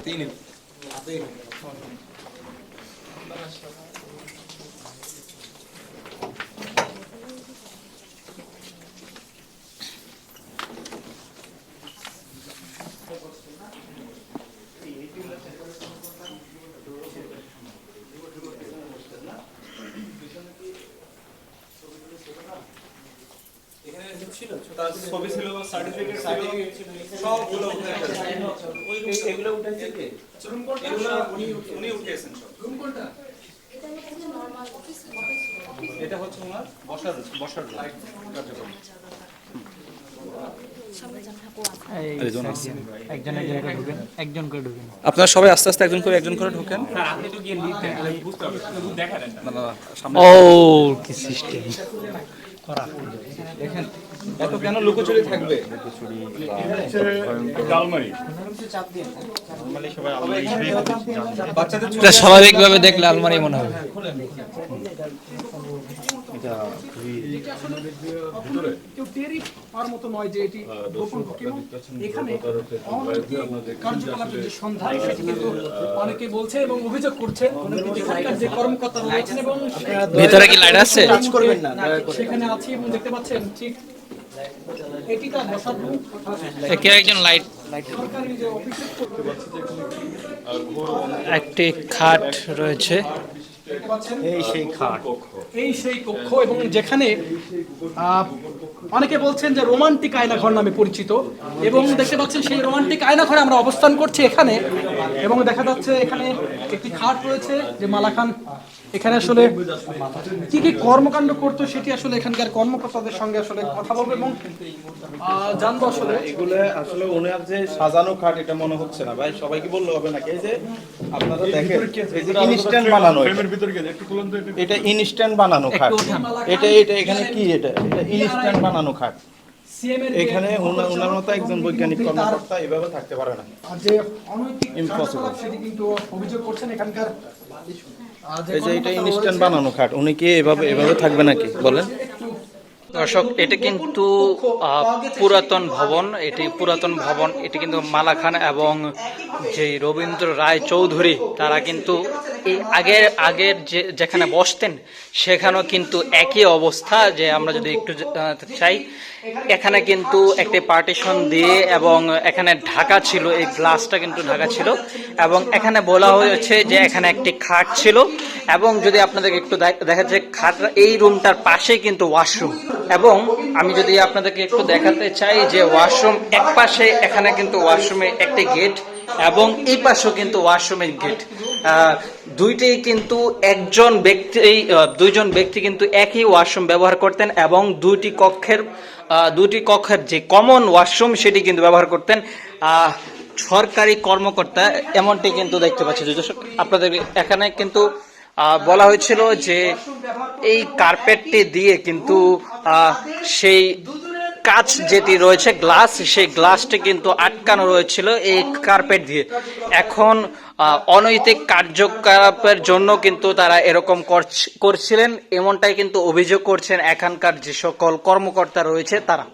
اعطيني. اعطيني. তার ছবি ছিল সার্টিফিকেট ছিল সবগুলো এগুলো উঠেছে কে? এগুলো উনি উনি উঠিয়েছেন সব। এটা হচ্ছে ওনার বসার বসার কার্যক্রম। একজন একজন করে ঢুকেন একজন করে ঢুকেন। আপনারা সবাই আস্তে আস্তে একজন করে একজন করে ঢোকেন। না, না, না, সামনে ও কি সিস্টেম দেখেন এত কেন লুকোচুরি থাকবে? এটা স্বাভাবিকভাবে দেখলে আলমারি মনে হবে। কেউ টেরই মতো নয় যে এটি গোপন এবং এখানে অনৈতিক কার্যকলাপের যে সন্ধান সেটি কিন্তু অনেকে বলছে এবং অভিযোগ করছে। এখানকার যে কর্মকর্তা রয়েছেন এবং ভেতরে কি লাইট আছে? কাজ করবেন না। সেখানে আছি এবং দেখতে পাচ্ছেন ঠিক এটি তার কেউ একজন লাইট? সরকারি যে অফিসে একটি খাট রয়েছে। এই সেই খাট। এই সেই কক্ষ এবং যেখানে অনেকে বলছেন যে রোমান্টিক আয়নাঘর নামে পরিচিত, এবং দেখতে পাচ্ছেন সেই রোমান্টিক আয়নাঘরে আমরা অবস্থান করছি এখানে, এবং দেখা যাচ্ছে এখানে একটি খাট রয়েছে যে মালা খান এখানে আসলে কি কি কর্মকাণ্ড করতো সেটি আসলে এখানকার কর্মকর্তাদের সঙ্গে আসলে কথা বলব এবং জানব আসলে। এগুলো আসলে ওনার যে সাজানো খাট এটা মনে হচ্ছে না। ভাই সবাইকে বললে হবে নাকি? এই যে আপনারা দেখেন এই যে ইনস্ট্যান্ট বানানো এটা। এটা ইনস্ট্যান্ট বানানো খাট। এটা এটা এখানে কি? এটা এটা ইনস্ট্যান্ট বানানো খাট। এখানে ওনা- ওনার মতো একজন বৈজ্ঞানিক কর্মকর্তা এভাবে থাকতে পারে না। আর যে অনৈতিক সেটি কিন্তু অভিযোগ করছেন এখানকার এই এটা ইনস্ট্যান্ট বানানো খাট, উনি কি এভাবে এভাবে থাকবে নাকি? বলেন। দর্শক, এটা কিন্তু পুরাতন ভবন, এটি পুরাতন ভবন, এটি কিন্তু মালাখান এবং যে রবীন্দ্র রায় চৌধুরী, তারা কিন্তু এই আগের আগের যে, যেখানে বসতেন, সেখানেও কিন্তু একই অবস্থা যে আমরা যদি একটু চাই। এখানে কিন্তু একটি পার্টিশন দিয়ে এবং এখানে ঢাকা ছিল, এই গ্লাসটা কিন্তু ঢাকা ছিল। এবং এখানে বলা হয়েছে যে এখানে একটি খাট ছিল। এবং যদি আপনাদেরকে একটু দেখ- যায় খাট এই রুমটার পাশে কিন্তু ওয়াশরুম এবং আমি যদি আপনাদেরকে একটু দেখাতে চাই যে ওয়াশরুম এক পাশে এখানে কিন্তু ওয়াশরুমের একটি গেট এবং এই পাশেও কিন্তু ওয়াশরুমের গেট। দুইটাই কিন্তু একজন ব্যক্তি দুইজন ব্যক্তি কিন্তু একই ওয়াশরুম ব্যবহার করতেন এবং দুইটি কক্ষের দুটি কক্ষের যে কমন ওয়াশরুম সেটি কিন্তু ব্যবহার করতেন। সরকারি কর্মকর্তা এমনটি কিন্তু দেখতে পাচ্ছি। আপনাদের এখানে কিন্তু বলা হয়েছিল যে এই কার্পেটটি দিয়ে কিন্তু সেই কাচ যেটি রয়েছে, গ্লাস, সেই গ্লাসটি কিন্তু আটকানো রয়েছিল এই কার্পেট দিয়ে। এখন অনৈতিক কার্যকলাপের জন্য কিন্তু তারা এরকম করছ- করছিলেন, এমনটাই কিন্তু অভিযোগ করছেন এখানকার যে সকল কর্মকর্তা রয়েছে তারা।